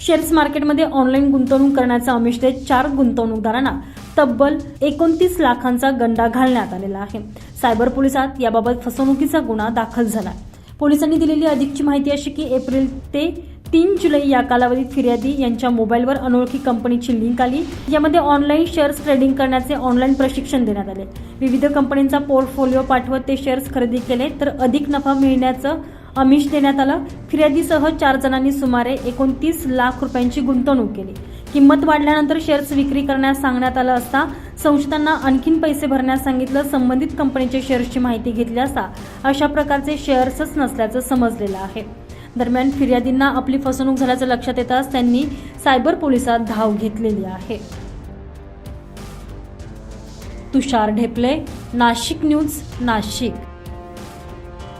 Shares मार्केटमध्ये online गुंतवणूक करण्याचा आमिष देत चार गुंतवणूकदारांना तब्बल एकोणतीस लाखांचा गंडा घालण्यात आलेला आहे. सायबर पोलिसात याबाबत फसवणुकीचा गुन्हा दाखल झाला. पोलिसांनी दिलेली अधिकची माहिती अशी की एप्रिल ते तीन जुलै या कालावधीत फिर्यादी यांच्या मोबाईलवर अनोळखी कंपनीची लिंक आली. यामध्ये ऑनलाईन शेअर्स ट्रेडिंग करण्याचे ऑनलाईन प्रशिक्षण देण्यात आले. विविध कंपनींचा पोर्टफोलिओ पाठवत ते शेअर्स खरेदी केले तर अधिक नफा मिळण्याचं आमिष देण्यात आलं. फिर्यादीसह चार जणांनी सुमारे एकोणतीस लाख रुपयांची गुंतवणूक केली. किंमत वाढल्यानंतर शेअर्स विक्री करण्यास सांगण्यात आलं असता संस्थांना आणखीन पैसे भरण्यास सांगितलं संबंधित कंपनीच्या शेअर्सची माहिती घेतली असता अशा प्रकारचे शेअर्सच नसल्याचं समजलेलं आहे. दरम्यान फिर्यादींना आपली फसवणूक झाल्याचं लक्षात येताच त्यांनी सायबर पोलिसात धाव घेतलेली आहे. तुषार ढेपले नाशिक न्यूज नाशिक.